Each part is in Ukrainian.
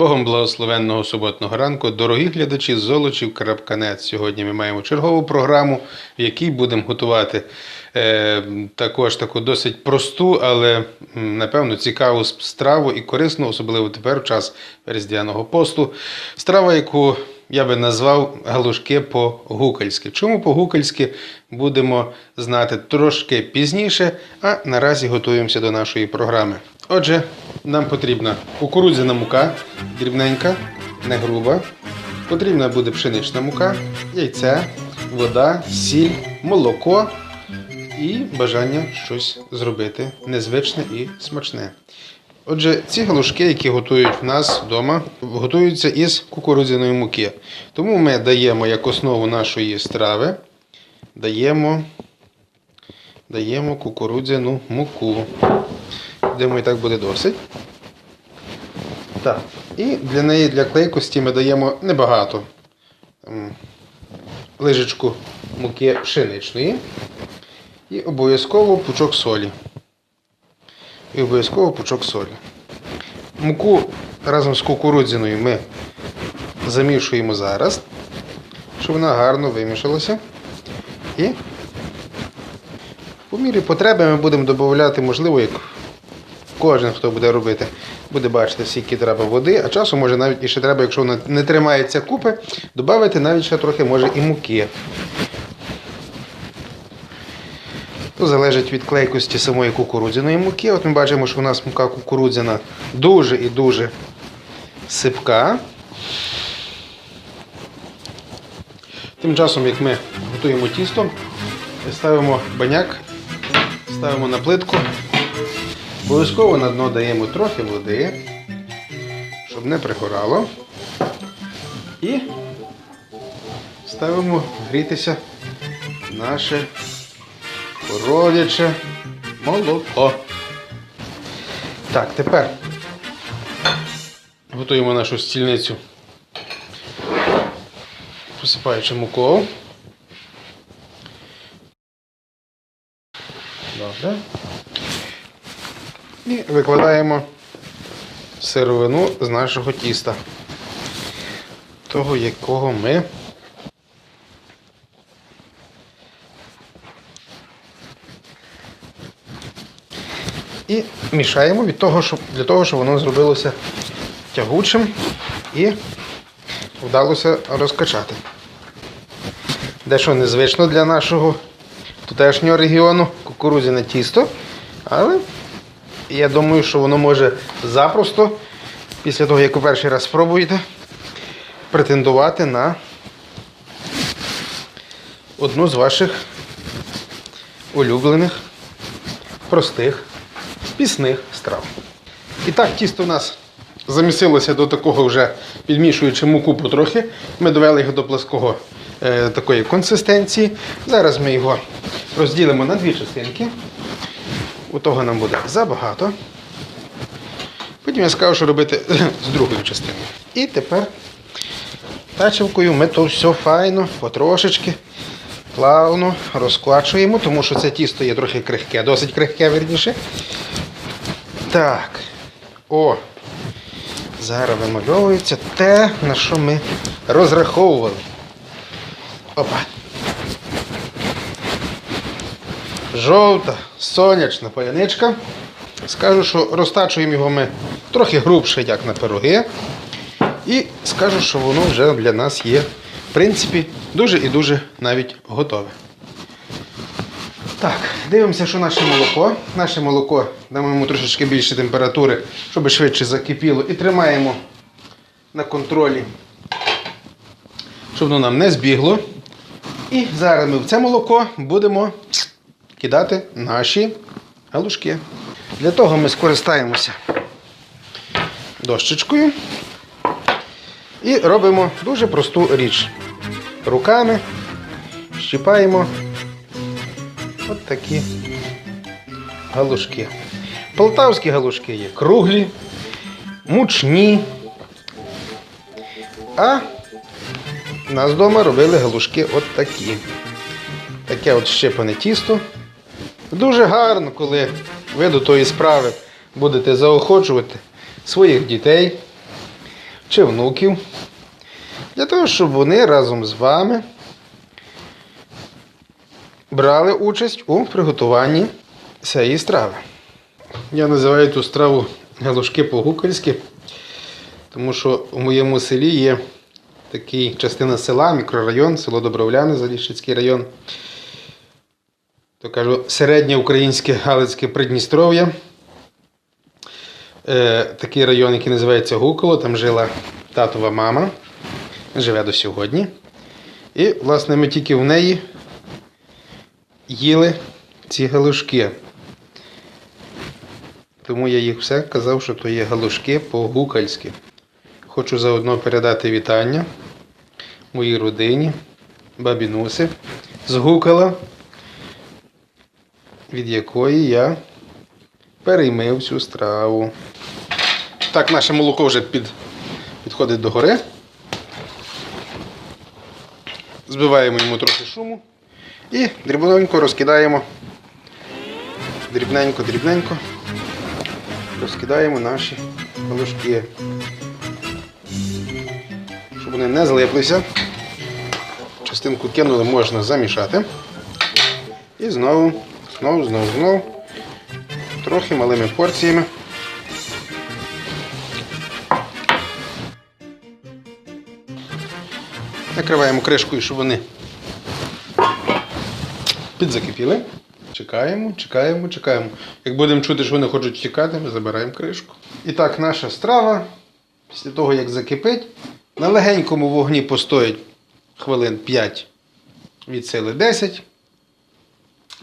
Богом благословенного суботного ранку, дорогі глядачі Золочів Крапканець. Сьогодні ми маємо чергову програму, в якій будемо готувати е, також таку досить просту, але напевно цікаву страву і корисну, особливо тепер в час різдвяного посту. Страва, яку я би назвав галушки по-гукальськи. Чому по-гукальськи будемо знати трошки пізніше, а наразі готуємося до нашої програми. Отже, нам потрібна кукурудзяна мука, дрібненька, не груба. Потрібна буде пшенична мука, яйце, вода, сіль, молоко і бажання щось зробити незвичне і смачне. Отже, ці галушки, які готують в нас вдома, готуються із кукурудзяної муки. Тому ми даємо як основу нашої страви, даємо, даємо кукурудзяну муку. Думаю, і так буде досить. Так. І для неї, для клейкості ми даємо небагато. Лижечку муки пшеничної. І обов'язково пучок солі. І обов'язково пучок солі. Муку разом з кукурудзяною ми замішуємо зараз, щоб вона гарно вимішалася. І по мірі потреби ми будемо додати, можливо, як кожен, хто буде робити, буде бачити, скільки треба води, а часом може навіть і ще треба, якщо вона не тримається купи, додати навіть ще трохи може і муки. То залежить від клейкості самої кукурудзяної муки. От ми бачимо, що у нас мука кукурудзяна дуже і дуже сипка. Тим часом, як ми готуємо тісто, ставимо баняк, ставимо на плитку. Обов'язково на дно даємо трохи води, щоб не пригорало. І ставимо грітися наше коров'яче молоко. Так, тепер готуємо нашу стільницю, посипаючи мукою. Добре. І викладаємо сировину з нашого тіста, того, якого ми і мішаємо від того, щоб, для того, щоб воно зробилося тягучим і вдалося розкачати. Дещо незвично для нашого тутешнього регіону кукурудзяне тісто, але я думаю, що воно може запросто, після того, як ви перший раз спробуєте, претендувати на одну з ваших улюблених, простих, пісних страв. І так, тісто у нас замісилося до такого вже підмішуючи муку потрохи. Ми довели його до плоского е, такої консистенції. Зараз ми його розділимо на дві частинки. У того нам буде забагато. Потім я скажу, що робити з другою частиною. І тепер тачівкою ми то все файно, потрошечки, плавно розкладчуємо, тому що це тісто є трохи крихке, досить крихке, верніше. Так. О! Зараз вимальовується те, на що ми розраховували. Опа. Жовта сонячна паляничка. Скажу, що розтачуємо його ми трохи грубше, як на пироги. І скажу, що воно вже для нас є, в принципі, дуже і дуже навіть готове. Так, дивимося, що наше молоко. Наше молоко дамо йому трошечки більше температури, щоб швидше закипіло. І тримаємо на контролі, щоб воно нам не збігло. І зараз ми в це молоко будемо кидати наші галушки. Для того ми скористаємося дощечкою і робимо дуже просту річ. Руками щіпаємо от такі галушки. Полтавські галушки є круглі, мучні. А нас вдома робили галушки от такі. Таке от щепане тісто. Дуже гарно, коли ви до тої справи будете заохочувати своїх дітей, чи внуків, для того, щоб вони разом з вами брали участь у приготуванні цієї страви. Я називаю ту страву галушки по-гукольськи, тому що у моєму селі є такий частина села, мікрорайон, село Добровляне, Заліщицький район. То кажу, середнє українське Галицьке Придністров'я. Е, такий район, який називається Гуколо, там жила татова мама, живе до сьогодні. І, власне, ми тільки в неї їли ці галушки. Тому я їх все казав, що то є галушки по-гукальськи. Хочу заодно передати вітання моїй родині, бабі Нуси з Гукала, від якої я переймив цю страву. Так, наше молоко вже під, підходить до гори. Збиваємо йому трохи шуму і дрібненько розкидаємо. Дрібненько, дрібненько розкидаємо наші галушки. Щоб вони не злиплися. Частинку кинули, можна замішати. І знову, знову, знову, знову. Трохи малими порціями. Накриваємо кришкою, щоб вони підзакипіли. Чекаємо, чекаємо, чекаємо. Як будемо чути, що вони хочуть тікати, ми забираємо кришку. І так, наша страва, після того, як закипить, на легенькому вогні постоїть хвилин 5 від сили 10.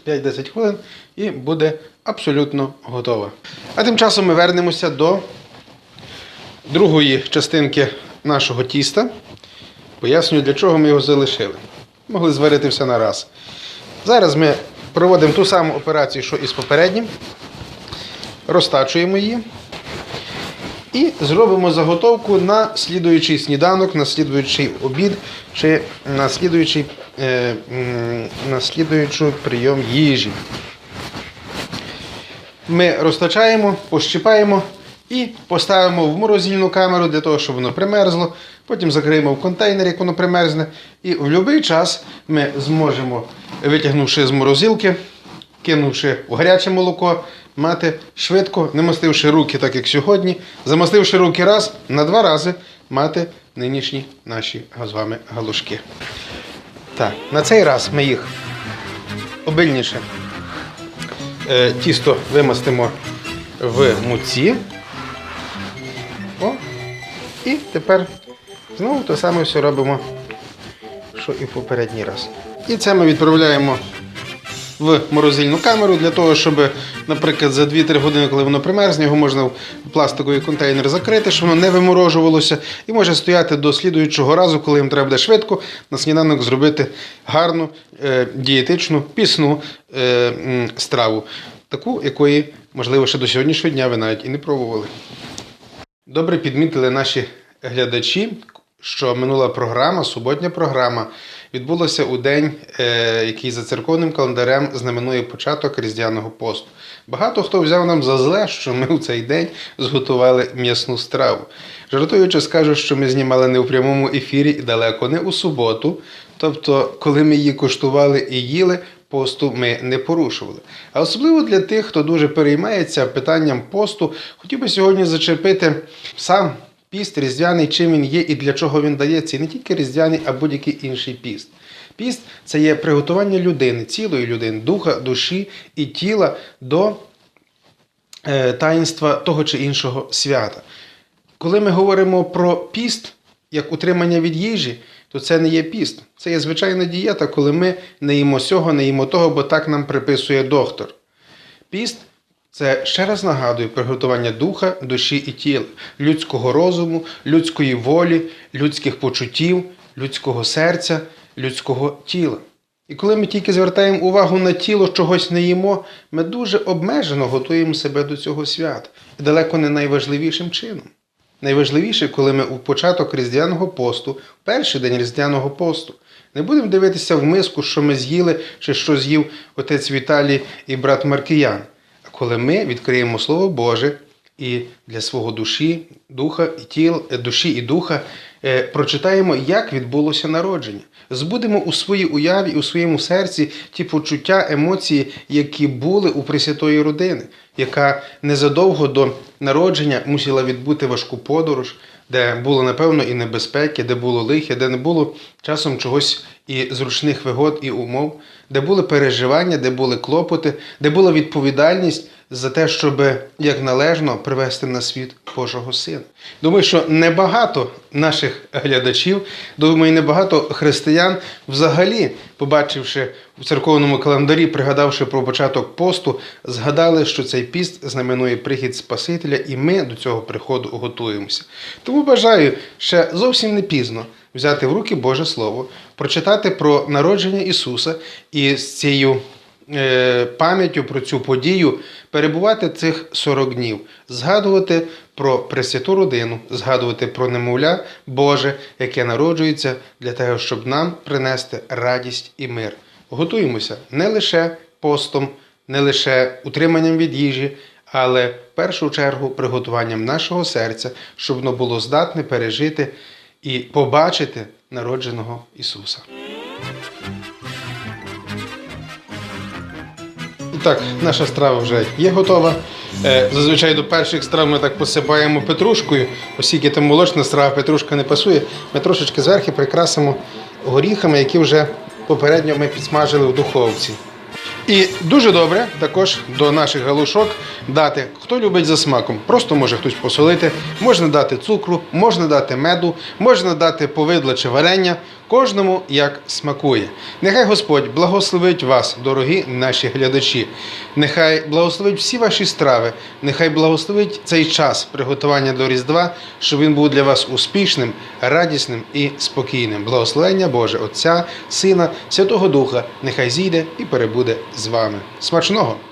5-10 хвилин і буде абсолютно готова. А тим часом ми вернемося до другої частинки нашого тіста. Пояснюю, для чого ми його залишили. Могли зварити все на раз. Зараз ми проводимо ту саму операцію, що і з попереднім. Розтачуємо її. І зробимо заготовку на слідуючий сніданок, на слідуючий обід чи на слідуючий, е, на слідуючий прийом їжі. Ми розтачаємо, пощипаємо і поставимо в морозильну камеру для того, щоб воно примерзло. Потім закриємо в контейнер, як воно примерзне. І в будь-який час ми зможемо, витягнувши з морозилки, кинувши в гаряче молоко, мати швидко, не мастивши руки, так як сьогодні, замастивши руки раз, на два рази мати нинішні наші з вами галушки. Так, на цей раз ми їх обильніше е, тісто вимастимо в муці. О, і тепер знову те саме все робимо, що і в попередній раз. І це ми відправляємо в морозильну камеру для того, щоб, наприклад, за 2-3 години, коли воно примерзне, його можна в пластиковий контейнер закрити, щоб воно не виморожувалося, і може стояти до слідуючого разу, коли їм треба буде швидко на сніданок зробити гарну, е, дієтичну, пісну е, страву, таку, якої, можливо, ще до сьогоднішнього дня ви навіть і не пробували. Добре підмітили наші глядачі, що минула програма, суботня програма, відбулася у день, е, який за церковним календарем знаменує початок різдвяного посту. Багато хто взяв нам за зле, що ми у цей день зготували м'ясну страву. Жартуючи, скажу, що ми знімали не у прямому ефірі і далеко не у суботу. Тобто, коли ми її коштували і їли, посту ми не порушували. А особливо для тих, хто дуже переймається питанням посту, хотів би сьогодні зачепити сам піст різдвяний, чим він є і для чого він дається. І не тільки різдвяний, а будь-який інший піст. Піст це є приготування людини, цілої людини, духа, душі і тіла до е, таїнства того чи іншого свята. Коли ми говоримо про піст як утримання від їжі, то це не є піст. Це є звичайна дієта, коли ми не їмо сього, не їмо того, бо так нам приписує доктор. Піст це ще раз нагадую приготування духа, душі і тіла, людського розуму, людської волі, людських почуттів, людського серця, людського тіла. І коли ми тільки звертаємо увагу на тіло, чогось не їмо, ми дуже обмежено готуємо себе до цього свята. І далеко не найважливішим чином. Найважливіше, коли ми у початок різдвяного посту, перший день різдвяного посту, не будемо дивитися в миску, що ми з'їли чи що з'їв отець Віталій і брат Маркіян. Коли ми відкриємо Слово Боже і для свого душі, духа і тіл, е, душі і духа е, прочитаємо, як відбулося народження. Збудемо у своїй уяві, у своєму серці ті почуття, емоції, які були у Пресвятої родини, яка незадовго до народження мусила відбути важку подорож, де було напевно і небезпеки, де було лихе, де не було часом чогось і зручних вигод і умов, де були переживання, де були клопоти, де була відповідальність за те, щоб як належно привести на світ Божого Сина. Думаю, що небагато наших глядачів, думаю, небагато християн взагалі, побачивши в церковному календарі, пригадавши про початок посту, згадали, що цей піст знаменує прихід Спасителя, і ми до цього приходу готуємося. Тому бажаю ще зовсім не пізно взяти в руки Боже Слово, прочитати про народження Ісуса і з цією пам'яттю про цю подію перебувати цих 40 днів, згадувати про Пресвяту родину, згадувати про немовля Боже, яке народжується для того, щоб нам принести радість і мир. Готуємося не лише постом, не лише утриманням від їжі, але в першу чергу приготуванням нашого серця, щоб воно було здатне пережити і побачити народженого Ісуса. Так, наша страва вже є готова. Е, Зазвичай до перших страв ми так посипаємо петрушкою, оскільки там молочна страва, петрушка не пасує. Ми трошечки зверху прикрасимо горіхами, які вже попередньо ми підсмажили в духовці. І дуже добре також до наших галушок дати, хто любить за смаком. Просто може хтось посолити, можна дати цукру, можна дати меду, можна дати повидло чи варення, кожному як смакує. Нехай Господь благословить вас, дорогі наші глядачі. Нехай благословить всі ваші страви, нехай благословить цей час приготування до Різдва, щоб він був для вас успішним, радісним і спокійним. Благословення Боже, Отця, Сина, Святого Духа, нехай зійде і перебуде з вами. Смачного!